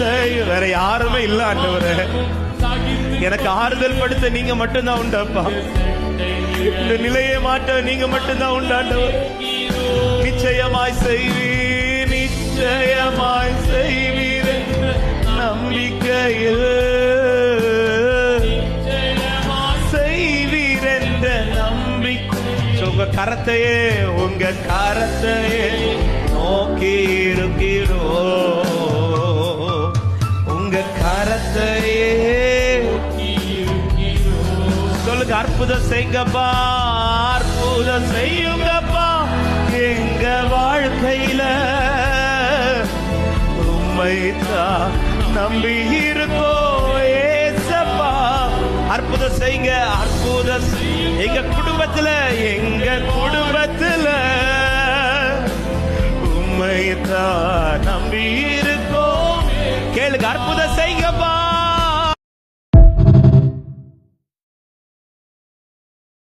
வேற யாருமே இல்ல ஆண்டவரே. எனக்கு ஆறுதல் படுத்த நீங்க மட்டும்தான் உண்டாப்பா இந்த நிலையை மாற்ற நீங்க மட்டும்தான் உண்டாண்டவர் நிச்சயமாய் செய்வீர் நிச்சயமாய் செய்வீர் நம்பிக்கையில். செய்வீர் என்ற நம்பிக்கை. உங்க கரத்தையே உங்க கரத்தையே. உங்க கரத்தையே. சொல்லுங்க அற்புதம் செய்யுங்கப்பா அற்புதம் செய்யுங்கப்பா. எங்க வாழ்க்கையில உண்மைதான் நம்பி இருக்கோ ஏசப்பா. அற்புதம் செய்யுங்க அற்புதம் எங்க குடும்பத்துல எங்க குடும்பத்துல உண்மைதான் நம்பி இருக்கோ கேளுங்க அற்புதம்